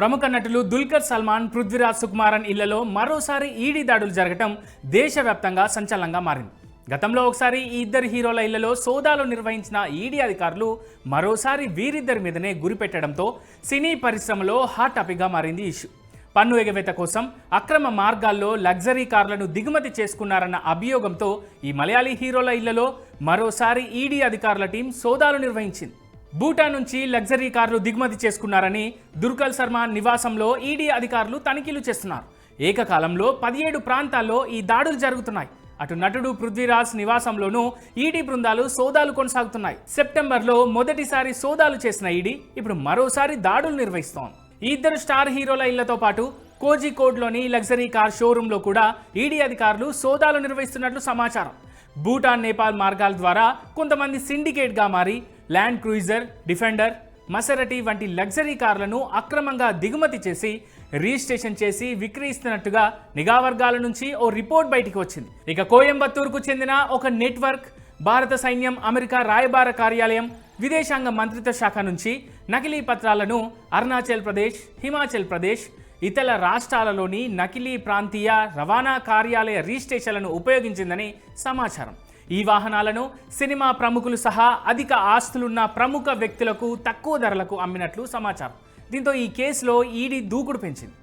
ప్రముఖ నటులు దుల్కర్ సల్మాన్ పృథ్వీరాజ్ సుకుమారన్ ఇళ్ళలో మరోసారి ఈడీ దాడులు జరగటం దేశవ్యాప్తంగా సంచలనంగా మారింది. గతంలో ఒకసారి ఈ ఇద్దరు హీరోల ఇళ్ళలో సోదాలు నిర్వహించిన ఈడీ అధికారులు మరోసారి వీరిద్దరి మీదనే గురిపెట్టడంతో సినీ పరిశ్రమలో హాట్ టాపిక్గా మారింది ఇష్యూ. పన్ను ఎగవేత కోసం అక్రమ మార్గాల్లో లగ్జరీ కార్లను దిగుమతి చేసుకున్నారన్న అభియోగంతో ఈ మలయాళీ హీరోల ఇళ్ళలో మరోసారి ఈడీ అధికారుల టీం సోదాలు నిర్వహించింది. భూటాన్ నుంచి లగ్జరీ కార్లు దిగుమతి చేసుకున్నారని దుర్గల్ శర్మ నివాసంలో ఈడీ అధికారులు తనిఖీలు చేస్తున్నారు. ఏకకాలంలో పదిహేడు ప్రాంతాల్లో ఈ దాడులు జరుగుతున్నాయి. అటు నటుడు పృథ్వీరాజ్ నివాసంలోనూ ఈడీ బృందాలు సోదాలు కొనసాగుతున్నాయి. సెప్టెంబర్లో మొదటిసారి సోదాలు చేసిన ఈడీ ఇప్పుడు మరోసారి దాడులు నిర్వహిస్తోంది. ఈ ఇద్దరు స్టార్ హీరోల ఇళ్ళతో పాటు కోజికోడ్లోని లగ్జరీ కార్ షోరూంలో కూడా ఈడీ అధికారులు సోదాలు నిర్వహిస్తున్నట్లు సమాచారం. భూటాన్ నేపాల్ మార్గాల ద్వారా కొంతమంది సిండికేట్గా మారి ల్యాండ్ క్రూయిజర్ డిఫెండర్ మసరటి వంటి లగ్జరీ కార్లను అక్రమంగా దిగుమతి చేసి రిజిస్ట్రేషన్ చేసి విక్రయిస్తున్నట్టుగా నిఘా వర్గాల నుంచి ఓ రిపోర్ట్ బయటికి వచ్చింది. ఇక కోయంబత్తూరుకు చెందిన ఒక నెట్వర్క్ భారత సైన్యం అమెరికా రాయబార కార్యాలయం విదేశాంగ మంత్రిత్వ శాఖ నుంచి నకిలీ పత్రాలను అరుణాచల్ ప్రదేశ్ హిమాచల్ ప్రదేశ్ ఇతర రాష్ట్రాలలోని నకిలీ ప్రాంతీయ రవాణా కార్యాలయ రిజిస్ట్రేషన్లను ఉపయోగించిందని సమాచారం. ఈ వాహనాలను సినిమా ప్రముఖులు సహా అధిక ఆస్తులున్న ప్రముఖ వ్యక్తులకు తక్కువ ధరలకు అమ్మినట్లు సమాచారం. దీంతో ఈ కేసులో ఈడీ దూకుడు పెంచింది.